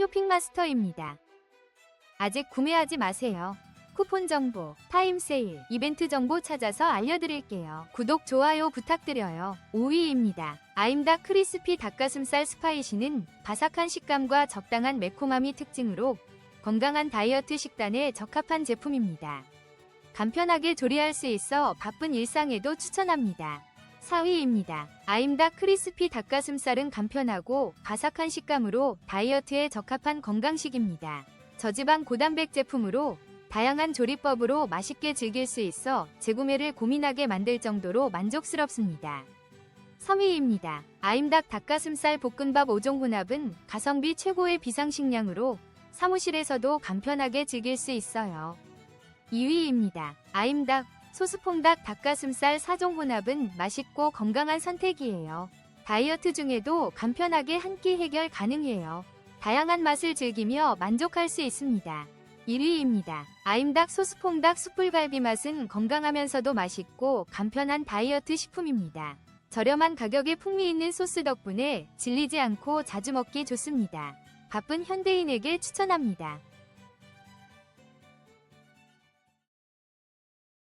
쇼핑마스터입니다. 아직 구매하지 마세요. 쿠폰 정보, 타임 세일, 이벤트 정보 찾아서 알려드릴게요. 구독, 좋아요 부탁드려요. 5위입니다. 아임닭 크리스피 닭가슴살 스파이시는 바삭한 식감과 적당한 매콤함이 특징으로 건강한 다이어트 식단에 적합한 제품입니다. 간편하게 조리할 수 있어 바쁜 일상에도 추천합니다. 4위입니다. 아임닭 크리스피 닭가슴살은 간편하고 바삭한 식감으로 다이어트에 적합한 건강식입니다. 저지방 고단백 제품으로 다양한 조리법으로 맛있게 즐길 수 있어 재구매를 고민하게 만들 정도로 만족스럽습니다. 3위입니다. 아임닭 닭가슴살 볶음밥 5종 혼합은 가성비 최고의 비상식량으로 사무실에서도 간편하게 즐길 수 있어요. 2위입니다. 아임닭 소스퐁닭 닭가슴살 4종 혼합은 맛있고 건강한 선택이에요. 다이어트 중에도 간편하게 한 끼 해결 가능해요. 다양한 맛을 즐기며 만족할 수 있습니다. 1위입니다. 아임닭 소스퐁닭 숯불갈비 맛은 건강하면서도 맛있고 간편한 다이어트 식품입니다. 저렴한 가격에 풍미 있는 소스 덕분에 질리지 않고 자주 먹기 좋습니다. 바쁜 현대인에게 추천합니다.